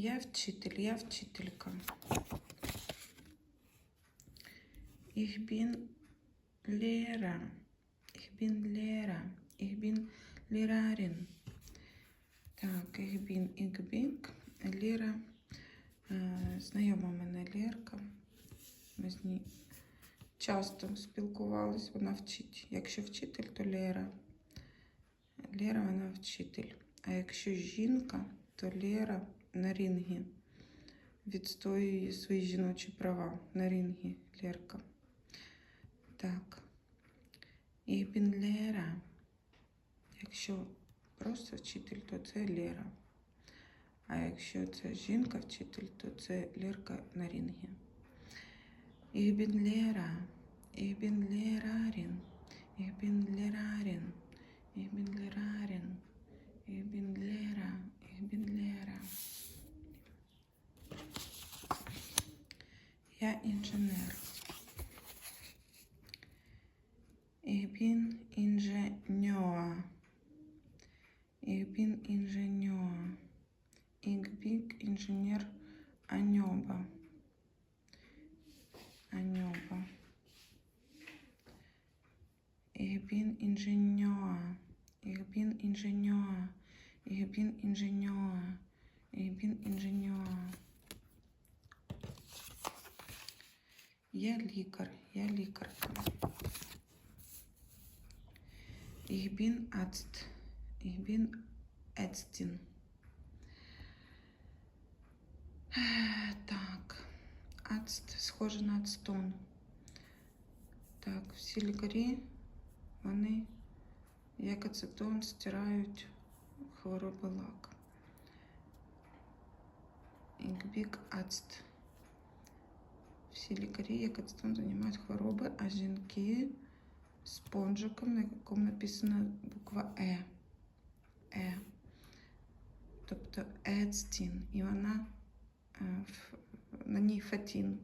Я вчитель, я вчителька. Ich bin Lehrer. Ich bin Lehrer. Ich bin Lehrerin. Так, ich bin, ich bin Лера. Е, Знайома мене Лерка. Ми з ній часто спілкувались, вона вчить. Якщо вчитель, то Лера. Лера вона вчитель. А якщо жінка, то Лера на рингі. Відстоює свої жіночі права на рингі Лерка. Так. І bin Лера. Якщо просто вчитель, то це Лера. А якщо це жінка-вчитель, то це Лерка на рингі. Ich bin Lehrer. Ich bin Lehrerin. Ich bin Lehrerin. Ich bin Lehrerin. Я інженер. Ich bin Ingenieur. Ich bin Ingenieur. Ich bin Ingenieur Аньоба. Аньоба. Ich bin Ingenieur. Ich bin Ingenieur. Ich bin Ingenieur. Ich bin Ingenieur. Я лікар, я лікарка. Ich bin Arzt. Ich bin Ärztin. Так, Арст схоже на ацетон. Так, всі лікарі, вони, як ацетон, стирають хвороби лак. Ікбік Арст. Всі лікарі, як ацетон, займають хвороби, а жінки спонжиком, на якому написана буква Е. Е. Тобто Ецтін. І вона е, ф- на ній фатін,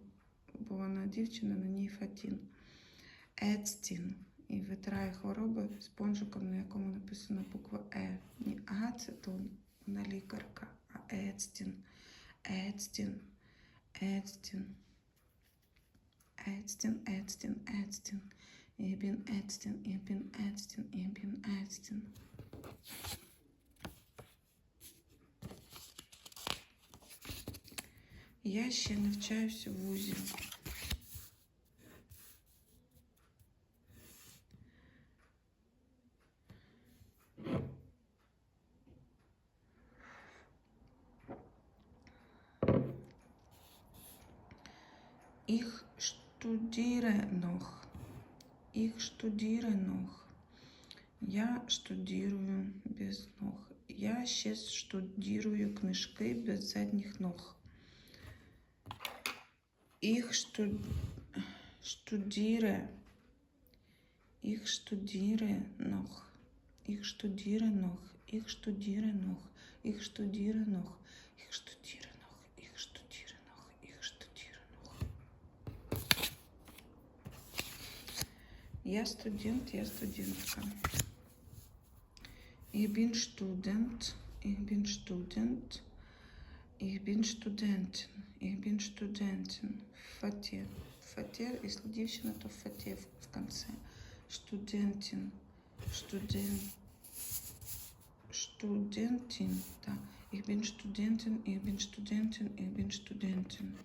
бо вона дівчина, на ній фатін. Ецтін. І витирає хвороби спонжиком, на якому написана буква Е. Не ацетон, вона лікарка, а Ецтін. Ецтін. Ецтін. Ецтін, Ецтін, Ецтін. Ich bin Ärztin, ich bin Ärztin, ich bin Ärztin. Я ще навчаюся в вузі. Ich studiere noch. Ich studiere noch. Я штудірую без ног. Я ще штудірую книжки без задніх ног. Ich stu- studiere. Ich studiere noch. Ich studiere noch. Ich studiere noch. Ich studiere noch. Ich Я студент, я студентка. Ich bin Student, ich bin Student, ich bin Studentin, ich bin Studentin. Фатер. Фатер, если дівчина, то фатер в конце. Студентин, студент, Studentin, да. Ich bin Studentin, ich bin Studentin, ich bin Studentin.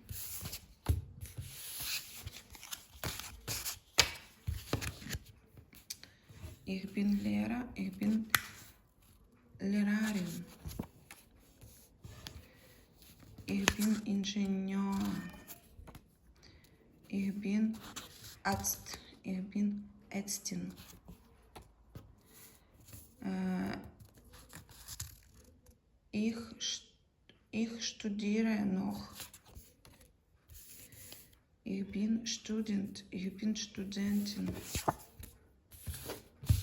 Ich bin Lehrer, ich bin Lehrerin. Ich bin Ingenieur. Ich bin Arzt. Ich bin Ärztin. Äh, ich, ich studiere noch. Ich bin Student. Ich bin Studentin.